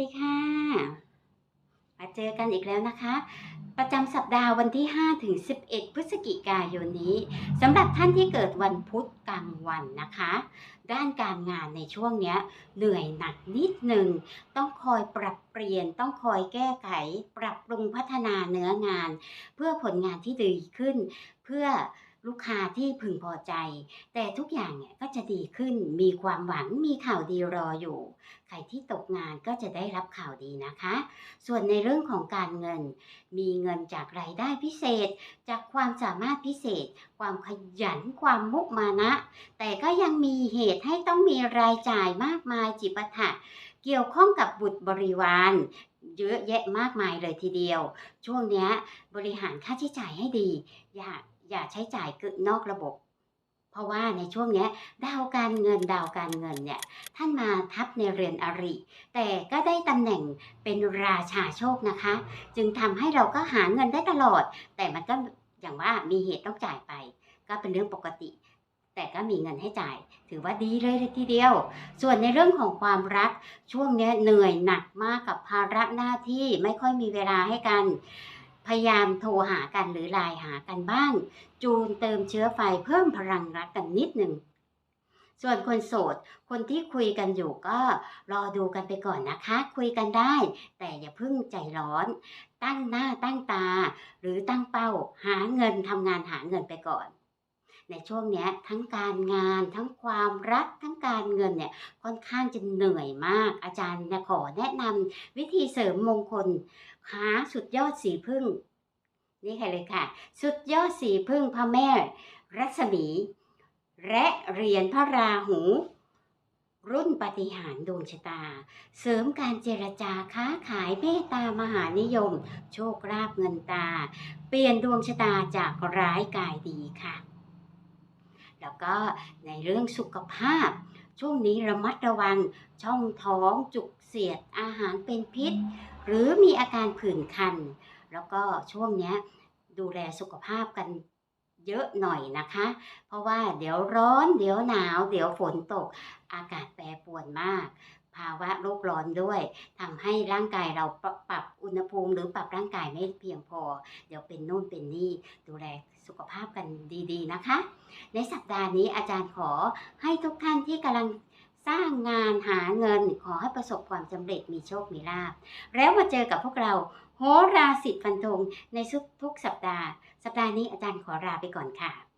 ดีค่ะ มาเจอกันอีกแล้วนะคะ ประจำสัปดาห์วันที่ 5 ถึง 11 พฤศจิกายนนี้สำหรับท่านที่เกิดวันพุธกลางวันนะคะ ด้านการงานในช่วงเนี้ยเหนื่อยหนักนิดหนึ่ง ต้องคอยปรับเปลี่ยน ต้องคอยแก้ไข ปรับปรุงพัฒนาเนื้องาน เพื่อผลงานที่ดีขึ้น เพื่อ ลูกค้าที่พึงพอใจ แต่ทุกอย่างเนี่ยก็จะดีขึ้นมีความหวังมีข่าวดีรออยู่ ใครที่ตกงานก็จะได้รับข่าวดีนะคะ ส่วนในเรื่องของการเงิน มีเงินจากรายได้พิเศษ จากความสามารถพิเศษ ความขยันความมุมานะ แต่ก็ยังมีเหตุให้ต้องมีรายจ่ายมากมายจิปาถะเกี่ยวข้องกับบุตรบริวารเยอะแยะมากมายเลยทีเดียว ช่วงนี้บริหารค่าใช้จ่ายให้ดี อย่า อย่าใช้จ่ายเกินนอกระบบ เพราะว่าในช่วงนี้ดาวการเงินดาวการเงินเนี่ยท่านมาทับในเรือนอริ แต่ก็ได้ตำแหน่งเป็นราชาโชคนะคะ จึงทำให้เราก็หาเงินได้ตลอด แต่มันก็อย่างว่ามีเหตุต้องจ่ายไป ก็เป็นเรื่องปกติ แต่ก็มีเงินให้จ่าย ถือว่าดีเลยทีเดียว ส่วนในเรื่องของความรักช่วงนี้เหนื่อยหนักมากกับภาระหน้าที่ไม่ค่อยมีเวลาให้กัน พยายามโทรหากันหรือไลน์หากันบ้าง จูนเติมเชื้อไฟเพิ่มพลังรักกันนิดหนึ่งส่วนคนโสด คนที่คุยกันอยู่ก็รอดูกันไปก่อนนะคะ คุยกันได้ แต่อย่าเพิ่งใจร้อน ตั้งหน้าตั้งตา หรือตั้งเป้าหาเงินทำงานหาเงินไปก่อน ในช่วงนี้ทั้งการงานทั้งความรักทั้งการเงินเนี่ยค่อนข้างจะเหนื่อยมาก อาจารย์ขอแนะนำวิธีเสริมมงคลหาสุดยอดสีพึ่ง นี่ค่ะเลยค่ะ สุดยอดสีพึ่งพระแม่ รัศมี และเหรียญพระราหู รุ่นปฏิหารดวงชะตา เสริมการเจรจาค้าขายเมตตามหานิยม โชคลาภเงินตา เปลี่ยนดวงชะตาจากร้ายกลายดีค่ะ แล้วก็ในเรื่องสุขภาพ ช่วงนี้ระมัดระวังช่องท้องจุกเสียดอาหารเป็นพิษ หรือมีอาการผื่นคัน แล้วก็ช่วงเนี้ยดูแลสุขภาพกันเยอะหน่อยนะคะ เพราะว่าเดี๋ยวร้อน เดี๋ยวหนาว เดี๋ยวฝนตก อากาศแปรปรวนมาก ภาวะโลกร้อนด้วยทำให้ร่างกายเราปรับปรับอุณหภูมิ หรือปรับร่างกายไม่เพียงพอ เดี๋ยวเป็นนู่นเป็นนี่ดูแลสุขภาพกันดีๆนะคะ ในสัปดาห์นี้อาจารย์ขอให้ทุกท่านที่กำลังสร้างงานหาเงินขอให้ประสบความสำเร็จมีโชค มีลาภแล้วมาเจอกับพวกเราโหราสิทธิ์ฟันธงในทุกสัปดาห์ สัปดาห์นี้อาจารย์ขอลาไปก่อนค่ะ